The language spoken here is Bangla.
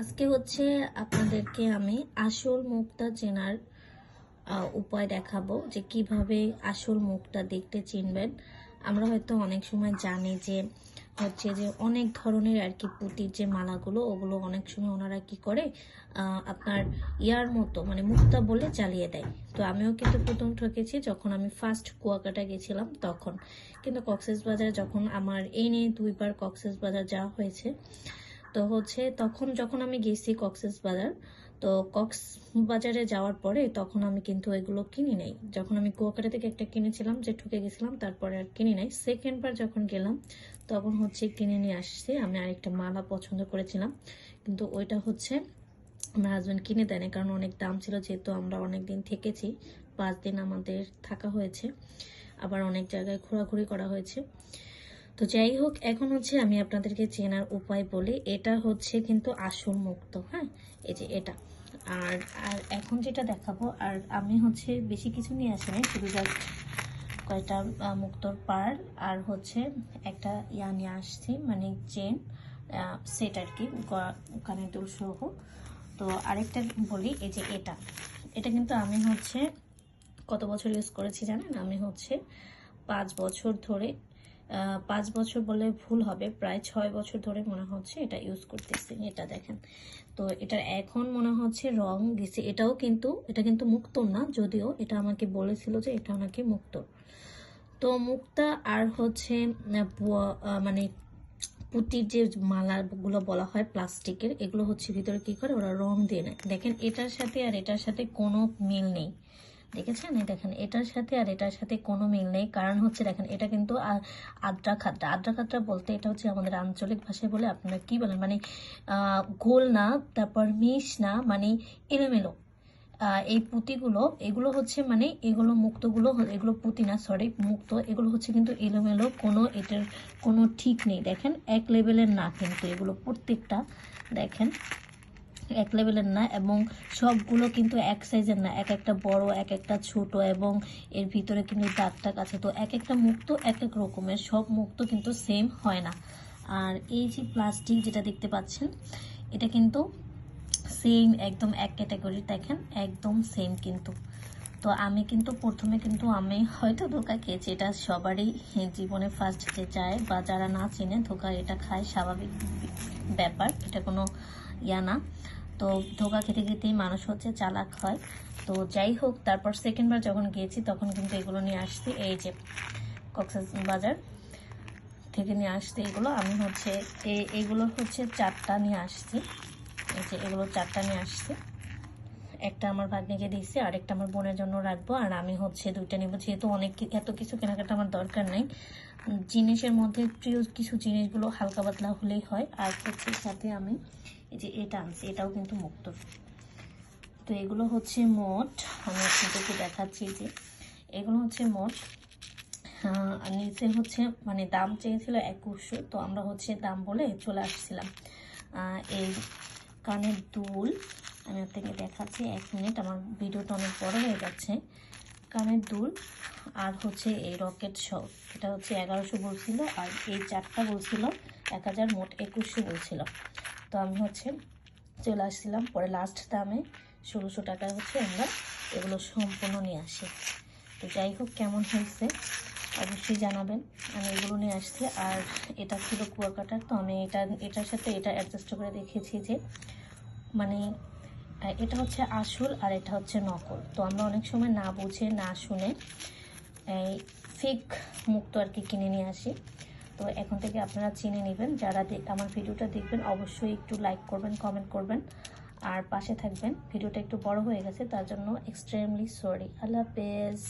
আজকে হচ্ছে আপনাদেরকে আমি আসল মুখটা চেনার উপায় দেখাবো যে কীভাবে আসল মুখটা দেখতে চিনবেন। আমরা হয়তো অনেক সময় জানি যে হচ্ছে যে অনেক ধরনের আর কি পুঁতির যে মালাগুলো, ওগুলো অনেক সময় ওনারা কি করে আপনার ইয়ার মতো মানে মুক্তা বলে চালিয়ে দেয়। তো আমিও কিন্তু প্রথম ঠকেছি, যখন আমি ফার্স্ট কুয়াকাটা গেছিলাম তখন। কিন্তু কক্সেস বাজার যখন আমার এই নিয়ে দুইবার কক্সেস বাজার যাওয়া হয়েছে তো হচ্ছে তখন যখন আমি গেছি কক্সেস বাজার, তো কক্স বাজারে যাওয়ার পরে তখন আমি কিন্তু এগুলো কিনি নাই। যখন আমি কুয়াকাটা থেকে একটা কিনেছিলাম, যে ঠকে গেছিলাম, তারপরে আর কিনি নাই। সেকেন্ড বার যখন গেলাম, তখন হচ্ছে কিনে নিয়ে আসছি। আমি আরেকটা মালা পছন্দ করেছিলাম। কিন্তু ওইটা হচ্ছে আমার হাজব্যান্ড কিনে দেয়নি, কারণ অনেক দাম ছিল, যেহেতু আমরা অনেক দিন থেকেছি। পাঁচ দিন আমাদের থাকা হয়েছে। আবার অনেক জায়গায় ঘোরাঘুরি করা হয়েছে। তো যাই হোক এখন হচ্ছে আমি আপনাদেরকে চেনার উপায় বলি। এটা হচ্ছে কিন্তু আসল মুক্ত হ্যাঁ? এই যে এটা। আর আর এখন যেটা দেখাবো আর আমি হচ্ছে বেশি কিছু নিয়ে আসিনি শুধু জাস্ট আহ, মুক্তোর পার আর হচ্ছে একটা ইয়া নিয়ে আসছি মানে চেন সেট আর কি গ- কানের দুল সহ তো আরেকটা বলি এই যে এটা। এটা কিন্তু আমি হচ্ছে কত বছর ইউজ করেছি জানেন? আমি হচ্ছে পাঁচ বছর ধরে পাঁচ বছর বলে ভুল হবে। প্রায় ছয় বছর ধরে মনে হচ্ছে এটা ইউজ করতেছি। এটা দেখেন। তো এটার এখন মনে হচ্ছে রং গেছে। এটাও কিন্তু, এটা কিন্তু মুক্ত না, যদিও এটা আমাকে বলেছিল যে এটা নাকি মুক্ত। তো মুক্তা আর হচ্ছে মানে পুঁতির যে মালাগুলো বলা হয় প্লাস্টিকের, এগুলো হচ্ছে ভিতরে কি করে? ওরা রং দিয়ে নেয়। দেখেন এটার সাথে আর এটার সাথে কোনো মিল নেই। দেখেছেন? এই দেখেন, এটার সাথে আর এটার সাথে কোনো মিল নেই। কারণ হচ্ছে দেখেন, এটা কিন্তু আদ্রা খাদ্রা। আদ্রা খাদ্রা বলতে এটা হচ্ছে আমাদের আঞ্চলিক ভাষায় বলে আপনারা কি বলেন? মানে গোল না, তারপর মিশ না মানে এলোমেলো। এই পুঁতিগুলো, এগুলো হচ্ছে মানে এগুলো মুক্তগুলো, এগুলো পুঁতি না সরি মুক্ত। এগুলো হচ্ছে কিন্তু এলোমেলো, কোনো এটার কোনো ঠিক নেই। দেখেন, এক লেভেলের না কিন্তু এগুলো প্রত্যেকটা। দেখেন এক লেভেলের না এবং সবগুলো কিন্তু এক সাইজের না। এক একটা বড়, এক একটা ছোট এবং এর ভিতরে কিন্তু দাগ টাগ আছে। তো এক একটা মুক্ত, এক এক রকমের সব মুক্ত কিন্তু সেম হয় না। আর এই যে প্লাস্টিক যেটা দেখতে পাচ্ছেন, এটা কিন্তু সেম একদম এক ক্যাটাগরির দেখেন, একদম সেম কিন্তু। তো আমি কিন্তু প্রথমে কিন্তু আমি হয়তো ধোকা খেয়েছি। এটা সবারই জীবনে ফার্স্ট যে চায় বা যারা না চেনে, ধোকা এটা খায়, স্বাভাবিক ব্যাপার। এটা কোনো ইয়া না। তো ধোকা খেতে খেতেই মানুষ হচ্ছে চালাক হয়। তো যাই হোক, তারপর সেকেন্ডবার যখন গিয়েছি, তখন কিন্তু এগুলো নিয়ে আসছি, এই যে বাজার থেকে নিয়ে আসছি এগুলো। আমি হচ্ছে এগুলো হচ্ছে চারটা নিয়ে আসছি। এই যে এগুলো চারটা নিয়ে আসছি। একটা আমার ভাগ্নিকে দিয়েছি আর একটা আমার বোনের জন্য রাখব, আর আমি হচ্ছে দুইটা নিব, যেহেতু অনেক এত কিছু কেনাকাটা আমার দরকার নেই। জিনিসের মধ্যে প্রিয় কিছু জিনিসগুলো হালকা পাতলা হলেই হয়। আর হচ্ছে সাথে আমি এই যে এটা আনছি এটাও কিন্তু মুক্ত। তো এগুলো হচ্ছে মোট, আমি আপনাদেরকে দেখাচ্ছি যে। এগুলো হচ্ছে মোট নিচে হচ্ছে মানে দাম চেয়েছিল একুশশো, তো আমরা হচ্ছে দাম বলে চলে আসছিলাম। এই কানের দুল, আমি আপনাকে দেখাচ্ছি, এক মিনিট, আমার ভিডিওটা অনেক বড় হয়ে যাচ্ছে। কানের দুল আর হচ্ছে এই রকেট শো। এটা হচ্ছে এগারোশো বলছিল আর এই চারটা বলছিল এক হাজার মোট একুশশো বলছিল। তো আমি হচ্ছে চলে আসছিলাম পরে লাস্ট দামে ষোলোশো টাকায় হচ্ছে আমরা এগুলো সম্পূর্ণ নিয়ে আসি। তো যাই হোক, কেমন হয়েছে অবশ্যই জানাবেন। আমি এগুলো নিয়ে আসছি আর এটা ছিল কুয়াকাটার। তো আমি এটা, এটার সাথে এটা অ্যাডজাস্ট করে দেখেছি যে মানে এটা হচ্ছে আসল আর এটা হচ্ছে নকল। তো আমরা অনেক সময় না বুঝে, না শুনে, এই ফেক মুক্ত আর কি কিনে নিয়ে আসি। তো এখন থেকে আপনারা চিনে নেবেন, যারা আমার ভিডিওটা দেখবেন অবশ্যই একটু লাইক করবেন কমেন্ট করবেন। আর পাশে থাকবেন। ভিডিওটা একটু বড় হয়ে গেছে, তার জন্য এক্সট্রিমলি সরি আল্লাহ হাফেজ।